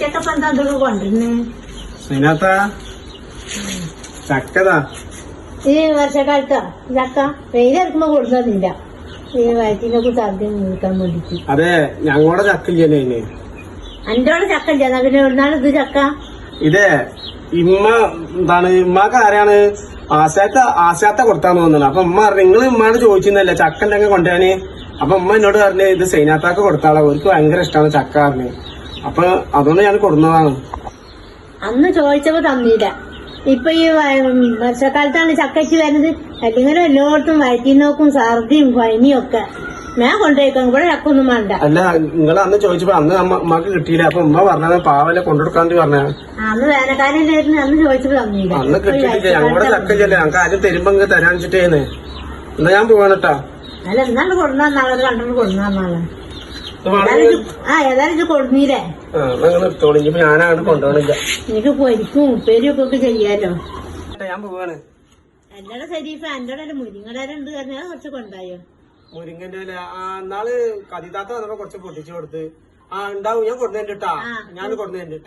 Checkup എന്താ ഇതൊക്കെ അതിനകത്ത ചക്കതാ. ഈ വർഷക്കാലത്താ? ചക്ക? വെയിലെടുക്കുമ്പോ കൊടുക്കുന്നില്ല ഈ വയറ്റിനൊക്കെ ഛർദി നീക്കാൻ വേണ്ടിട്ട് അതെ ഞങ്ങളുടെ ചക്ക ഇല്ലേ ഇതിന് ചക്ക ഇല്ല. പിന്നെ എവിടുന്നാണ് ഇത് ചക്ക? ഇതേ ഇമ്മ എന്താണ് ഇമ്മക്ക് ആരാണ്? ആശാത്ത ആശാത്ത കൊടുത്താന്ന് തോന്നുന്നത് അപ്പൊ ഉമ്മ പറഞ്ഞു നിങ്ങൾ ഉമ്മാട് ചോദിച്ചിരുന്നല്ലേ ചക്ക ഉണ്ടെങ്കിൽ കൊണ്ടുവരാന്? അപ്പൊ ഉമ്മ എന്നോട് പറഞ്ഞു ഇത് സൈനാത്താക്ക് കൊടുത്താളാ. അവർക്ക് ഭയങ്കര ഇഷ്ടമാണ് ചക്ക പറഞ്ഞു. അപ്പൊ അതുകൊണ്ട് ഞാൻ കൊടുന്നതാണ്. അന്ന് ചോദിച്ചപ്പോ തന്നില്ല. ഇപ്പൊ ഈ വർഷക്കാലത്താണ് ചക്കച്ച് വരുന്നത്. അല്ലെങ്കിൽ എല്ലായിടത്തും വയറ്റിനോക്കും ഛർദിയും പനിയും ഒക്കെ. ഞാൻ കൊണ്ടുപോയിക്കാം ഇവിടെ ചക്കൊന്നും വേണ്ട. അല്ല നിങ്ങൾ അന്ന് ചോദിച്ചപ്പോ അന്ന് അമ്മയ്ക്ക് കിട്ടിയില്ല. അപ്പൊ ഉമ്മ പറഞ്ഞത് പാവല കൊണ്ടുകൊടുക്കാന്ന് പറഞ്ഞ. അന്ന് വേനൽക്കാലം അന്ന് ചോദിച്ചപ്പോ തന്നില്ല. അന്ന് കിട്ടിയില്ല ഞങ്ങളുടെ ചക്കല്ലേ ഞങ്ങൾക്ക് ആദ്യം തരുമ്പോ ഇങ്ങ് തരാൻ വെച്ചിട്ടേന്ന്. എന്നാ ഞാൻ പോവാനട്ടാ അല്ല എന്നാണ് കൊണ്ടുവന്നാളെ കണ്ടോണ്ട് കൊടുന്നാളെ ആ ഏതായാലും ഞാനങ്ങോട്ട് കൊണ്ടുപോകണില്ല. എനിക്ക് പൊരിക്കും ഉപ്പേരിയൊക്കെ ഒക്കെ ചെയ്യാലോ. ഞാൻ പോവാണ്. എന്നോട് ശരീഫ എന്റെ മുരിങ്ങട ഉണ്ട് പറഞ്ഞാൽ കുറച്ച് കൊണ്ടായോ മുരിങ്ങന്റെ ഇല. ആ നാൾ കതിതാത്ത വന്നപ്പോ കുറച്ച് പൊട്ടിച്ചു കൊടുത്ത്. ആ ഉണ്ടാവും. ഞാൻ കൊടുന്നേന്റെ ട്ടാ ആ. ഞാൻ കൊടുന്നേന്റെ